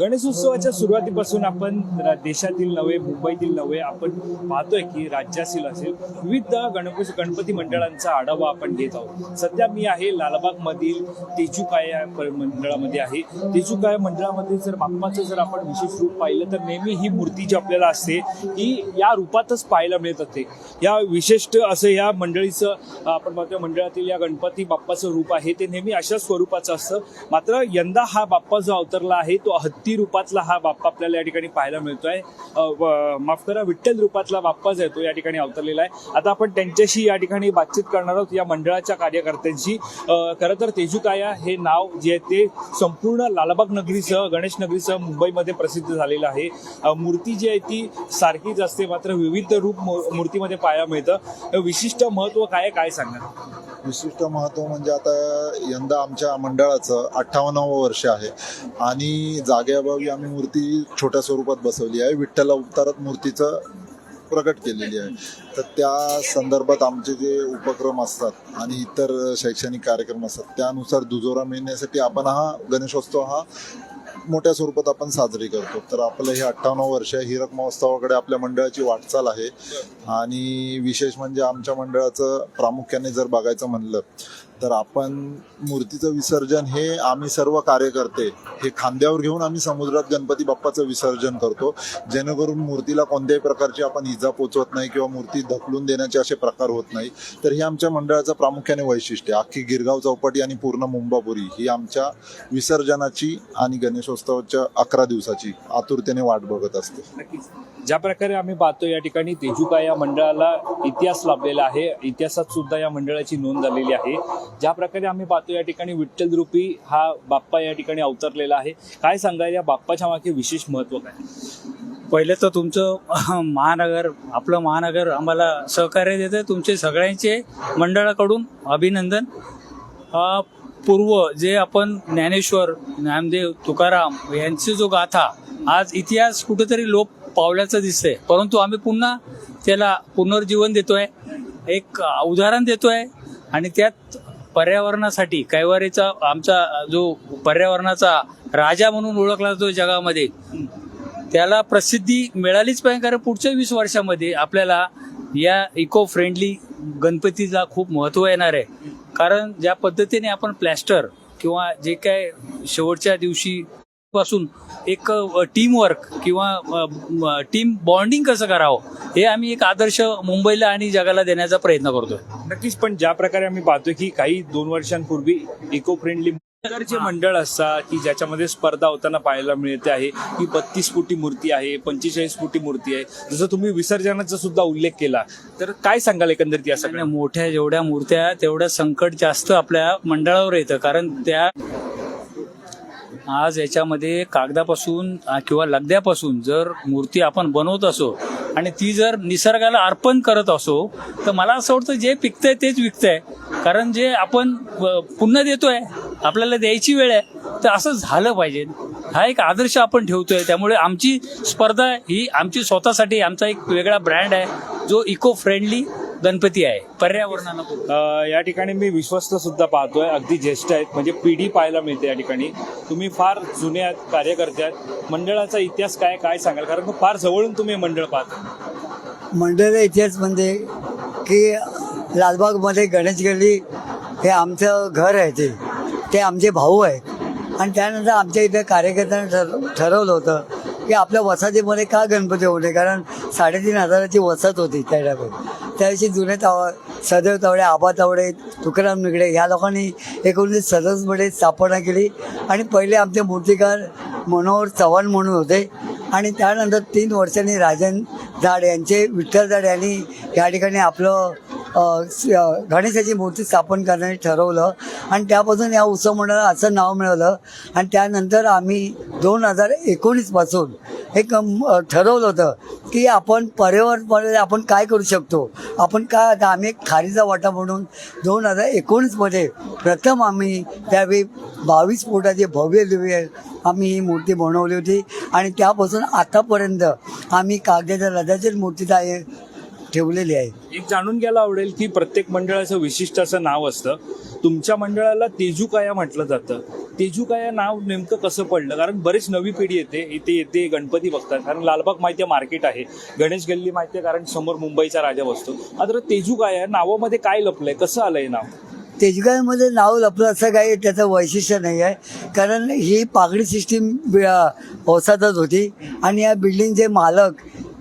गणेशोत्सवाच्या सुरुवातीपासून आपण देशातील नव्हे मुंबईतील नव्हे आपण पाहतोय की राज्यातील असेल विविध गणपती गणपती मंडळांचा आढावा आपण घेत आहोत. सध्या मी आहे लालबाग मधील या मंडळामध्ये आहे. तेजुकाय मंडळामध्ये जर बाप्पाचं जर आपण विशेष रूप पाहिलं तर नेहमी ही मूर्ती जी आपल्याला असते ही या रूपातच पाहायला मिळत असते. या विशिष्ट असं या मंडळीचं आपण पाहतोय मंडळातील या गणपती बाप्पाचं रूप आहे ते नेहमी अशा स्वरूपाचं असतं. मात्र यंदा हा बाप्पा जो अवतरला आहे तो भक्ती रूपातला हा बाप्पा आपल्याला या ठिकाणी पाहायला मिळतोय. व- माफ करा विठ्ठल रूपातला बाप्पा जो आहे तो या ठिकाणी अवतरलेला आहे. आता आपण त्यांच्याशी या ठिकाणी बातचीत करणार आहोत या मंडळाच्या कार्यकर्त्यांशी. खरं तर तेजुकाया हे नाव जे आहे ते संपूर्ण लालबाग नगरीसह गणेश नगरीसह मुंबईमध्ये प्रसिद्ध झालेलं आहे. मूर्ती जी आहे ती सारखीच असते मात्र विविध रूप मूर्तीमध्ये पाहायला मिळतं. विशिष्ट महत्त्व काय काय सांगा विशिष्ट महत्त्व म्हणजे आता यंदा आमच्या मंडळाचं अठ्ठावन्नावं वर्ष आहे. आणि जागेअभावी आम्ही मूर्ती छोट्या स्वरूपात बसवली आहे. विठ्ठल अवतारात मूर्तीचं प्रकट केलेली आहे. तर त्या संदर्भात आमचे जे उपक्रम असतात आणि इतर शैक्षणिक कार्यक्रम असतात त्यानुसार दुजोरा मिळण्यासाठी आपण हा गणेशोत्सव हा मोठ्या स्वरूपात आपण साजरी करतो. तर आपलं हे अठ्ठावन्न वर्ष हिरक महोत्सवाकडे आपल्या मंडळाची वाटचाल आहे. आणि विशेष म्हणजे आमच्या मंडळाचं प्रामुख्याने जर बघायचं म्हणलं तर आपण मूर्तीचं विसर्जन हे आम्ही सर्व कार्यकर्ते हे खांद्यावर घेऊन आम्ही समुद्रात गणपती बाप्पाचं विसर्जन करतो. जेणेकरून मूर्तीला कोणत्याही प्रकारची आपण इजा पोचवत नाही किंवा मूर्ती ढकलून देण्याचे असे प्रकार होत नाही. तर हे आमच्या मंडळाचं प्रामुख्याने वैशिष्ट्य आहे. अख्खी गिरगाव चौपाटी आणि पूर्ण मुंबापुरी ही आमच्या विसर्जनाची आणि गणेशोत्सवाच्या अकरा दिवसाची आतुरतेने वाट बघत असते. ज्या प्रकारे आम्ही पाहतो या ठिकाणी तेजुका या मंडळाला इतिहास लाभलेला आहे. इतिहासात सुद्धा या मंडळाची नोंद झालेली आहे. ज्या प्रकारे आम्ही पाहतो या ठिकाणी विठ्ठल रूपी हा बाप्पा या ठिकाणी अवतरलेला आहे. काय सांगायला या बाप्पाच्या मागे विशेष महत्त्व काय? पहिले तर तुमचं महानगर आपलं महानगर आम्हाला सहकार्य देतं तुमचे सगळ्यांचे मंडळाकडून अभिनंदन. पूर्व जे आपण ज्ञानेश्वर नामदेव तुकाराम यांची जो गाथा आज इतिहास कुठेतरी लोप पावल्याचं दिसतंय. परंतु आम्ही पुन्हा त्याला पुनर्जीवन देतोय. एक उदाहरण देतोय. आणि त्यात पर्यावरणासाठी कैवारीचा आमचा जो पर्यावरणाचा राजा म्हणून ओळखला जातो जगामध्ये त्याला प्रसिद्धी मिळालीच पाहिजे. कारण पुढच्या वीस वर्षामध्ये आपल्याला या इको फ्रेंडली गणपतीला खूप महत्त्व येणार आहे. कारण ज्या पद्धतीने आपण प्लॅस्टर किंवा जे काय शेवटच्या दिवशी पासून एक टीम वर्क किंवा टीम बॉन्डिंग कसं करावं हे आम्ही एक आदर्श मुंबईला आणि जगाला देण्याचा प्रयत्न करतोय. नक्कीच पण ज्या प्रकारे आम्ही पाहतोय की काही दोन वर्षांपूर्वी इको फ्रेंडली जे मंडळ असतात की ज्याच्यामध्ये स्पर्धा होताना पाहायला मिळते आहे की बत्तीस फुटी मूर्ती आहे पंचेचाळीस फुटी मूर्ती आहे. जसं तुम्ही विसर्जनाचा सुद्धा उल्लेख केला तर काय सांगाल एकंदरीत या सगळ्या मोठ्या जेवढ्या मूर्त्या तेवढ्या संकट जास्त आपल्या मंडळावर येतं कारण त्या आज याच्यामध्ये कागदापासून किंवा लगद्यापासून जर मूर्ती आपण बनवत असो आणि ती जर निसर्गाला अर्पण करत असो तर मला असं वाटतं जे पिकतंय तेच विकतंय. कारण जे आपण पुन्हा देतोय आपल्याला द्यायची वेळ आहे तर असं झालं पाहिजे. हा एक आदर्श आपण ठेवतोय. त्यामुळे आमची स्पर्धा ही आमची स्वतःसाठी आमचा एक वेगळा ब्रँड आहे जो इको फ्रेंडली गणपती आहे. पर्यावरणाला. अ, या ठिकाणी मी विश्वस्त सुद्धा पाहतोय. अगदी ज्येष्ठ आहेत. म्हणजे पिढी पाहायला मिळते या ठिकाणी. तुम्ही फार जुने आहात कार्यकर्ते आहात. मंडळाचा इतिहास काय काय सांगाल? कारण का फार जवळून तुम्ही हे मंडळ पाहता. मंडळ इतिहास म्हणजे की लालबागमध्ये गणेश गल्ली हे आमचं घर आहे ते. ते आमचे भाऊ आहेत. आणि त्यानंतर आमच्या इथे कार्यकर्त्यांनी ठर ठरवलं होतं की आपल्या वसाहतीमध्ये का गणपती होते कारण साडेतीन हजाराची वसाहत होती त्या टायमात त्याविषयी जुने ताव सदैव तावडे आबा तावडे तुकाराम निगडे ह्या लोकांनी एकोणीसशे सदसमध्ये स्थापना केली. आणि पहिले आमचे मूर्तिकार मनोहर चव्हाण म्हणून होते. आणि त्यानंतर तीन वर्षांनी राजन झाड यांचे विठ्ठल जाड यांनी या ठिकाणी आपलं गणेशाची मूर्ती स्थापन करण्याचे ठरवलं. आणि त्यापासून या उत्सव मंडळाला असं नाव मिळवलं आणि त्यानंतर आम्ही दोन हजार एकोणीसपासून एक ठरवलं होतं की आपण पर्यावरणपणे म्हणजे आपण काय करू शकतो? आपण काय आता आम्ही एक खारीचा वाटा म्हणून दोन हजार एकोणीसमध्ये प्रथम आम्ही त्यावेळी बावीस फुटाचे भव्य दिव्य आम्ही ही मूर्ती बनवली होती आणि त्यापासून आतापर्यंत आम्ही कागदाच्या रथाची मूर्ती तयार ठेवलेली आहे. एक जाणून घ्यायला आवडेल की प्रत्येक मंडळाचं विशिष्ट असं नाव असतं. तुमच्या मंडळाला तेजूकाया म्हटलं जातं. तेजूकाया नाव नेमकं कसं पडलं? कारण बरीच नवी पिढी येते. इथे येते गणपती बघतात. कारण लालबाग माहिती आहे मार्केट आहे. गणेश गल्ली माहिती आहे कारण समोर मुंबईचा राजा बसतो. मात्र तेजूकाया नावामध्ये काय लपलंय? कसं आलंय नाव? तेजगावमध्ये नाव लपलं असं काही त्याचं वैशिष्ट्य नाही आहे. कारण ही पागडी सिस्टीम औसातच होती. आणि या बिल्डिंगचे मालक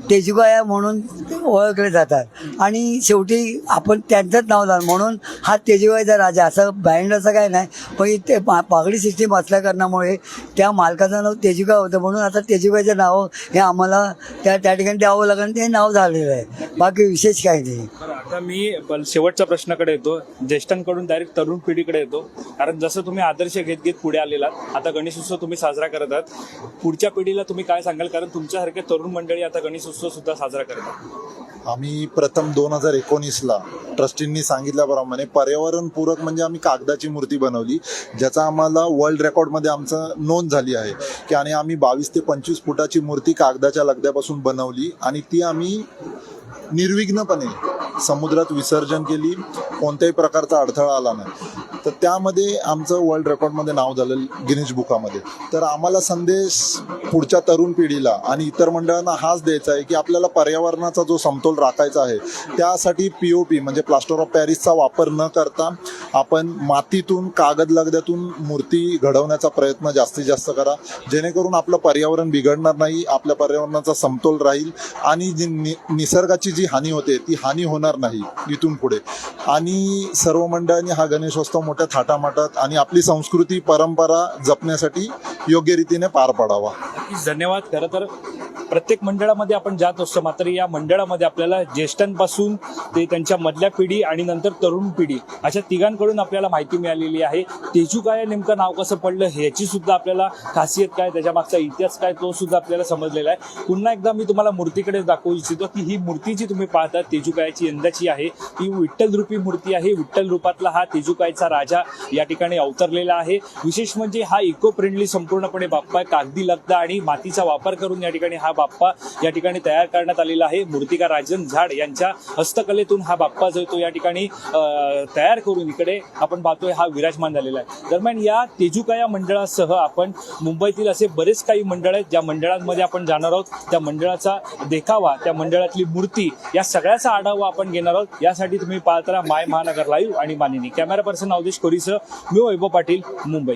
तेजगोया म्हणून ओळखले जातात. आणि शेवटी आपण त्यांचंच नाव झालं म्हणून हा तेजगोयाचा राजा असं ब्रँड असं काय नाही पण ते पा पागडी सिस्टीम असल्या कारणामुळे त्या मालकाचं नाव तेजुगा होतं. म्हणून आता तेजुगाईचं नाव हे आम्हाला त्या त्या ठिकाणी द्यावं लागेल ते नाव झालेलं आहे. बाकी विशेष काही नाही. आता मी शेवटच्या प्रश्नाकडे येतो. ज्येष्ठांकडून डायरेक्ट तरुण पिढीकडे येतो. कारण जसं तुम्ही आदर्श घेत घेत पुढे आलेला आता गणेश उत्सव तुम्ही साजरा करत आहात. पुढच्या पिढीला तुम्ही काय सांगाल? कारण तुमच्यासारखे तरुण मंडळी आता गणेश उत्सव उत्सव सुद्धा साजरा करतात. आम्ही प्रथम दोन हजार एकोणीसला ट्रस्टींनी सांगितल्याप्रमाणे पर्यावरणपूरक म्हणजे आम्ही कागदाची मूर्ती बनवली ज्याचा आम्हाला वर्ल्ड रेकॉर्डमध्ये आमचं नोंद झाली आहे की आणि आम्ही बावीस ते पंचवीस फुटाची मूर्ती कागदाच्या लगद्यापासून बनवली आणि ती आम्ही निर्विघ्नपणे समुद्रात विसर्जन केली. कोणत्याही प्रकारचा अडथळा आला नाही. तर त्यामध्ये आमचं वर्ल्ड रेकॉर्डमध्ये नाव झालं गिनीज बुकामध्ये. तर आम्हाला संदेश पुढच्या तरुण पिढीला आणि इतर मंडळांना हाच द्यायचा आहे की आपल्याला पर्यावरणाचा जो समतोल राखायचा आहे त्यासाठी पी ओ पी म्हणजे प्लास्टर ऑफ पॅरिसचा वापर न करता आपण मातीतून कागद लगद्यातून मूर्ती घडवण्याचा प्रयत्न जास्तीत जास्त करा. जेणेकरून आपलं पर्यावरण बिघडणार नाही आपल्या पर्यावरणाचा समतोल राहील आणि जी नि निसर्गाची जी हानी होते ती हानी होणार नाही इथून पुढे. आणि सर्व मंडळांनी हा गणेशोत्सव मोठ्या थाटामाटात आणि आपली संस्कृती परंपरा जपण्यासाठी योग्य रीतीने पार पाडावा. धन्यवाद. खरं तर प्रत्येक मंडळामध्ये आपण जात असतो. मात्र या मंडळामध्ये आपल्याला ज्येष्ठांपासून ते त्यांच्या मधल्या पिढी आणि नंतर तरुण पिढी अशा तिघांकडून आपल्याला माहिती मिळालेली आहे. तेजू काय नेमकं नाव कसं पडलं ह्याची सुद्धा आपल्याला खासियत काय त्याच्या मागचा इतिहास काय तो सुद्धा आपल्याला समजलेला आहे. पुन्हा एकदा मी तुम्हाला मूर्तीकडे दाखवू इच्छितो की ही मूर्ती जी तुम्ही पाहता तेजुकायाची यंदाची आहे ती विठ्ठल रूपी मूर्ती आहे. विठ्ठल रूपातला हा तेजुकायचा राजा या ठिकाणी अवतरलेला आहे. विशेष म्हणजे हा इको फ्रेंडली संपूर्णपणे बाप्पा आहे. कागदी लगदा आणि मातीचा वापर करून या ठिकाणी हा बाप्पा या ठिकाणी तयार करण्यात आलेला आहे. मूर्तिकार राजन झाड यांच्या हस्तकलेतून हा बाप्पा जो तो या ठिकाणी तयार करून इकडे आपण पाहतोय हा विराजमान झालेला आहे. दरम्यान या तेजुकाया मंडळासह आपण मुंबईतील असे बरेच काही मंडळ आहेत ज्या मंडळांमध्ये आपण जाणार आहोत. त्या मंडळाचा देखावा त्या मंडळातली मूर्ती या सगळ्याचा आढावा आपण घेणार आहोत. यासाठी तुम्ही पाहत राहा माय महानगर लाईव्ह आणि मानिनी. कॅमेरा पर्सन अवधेश कोरीसह मी वैभव पाटील मुंबई.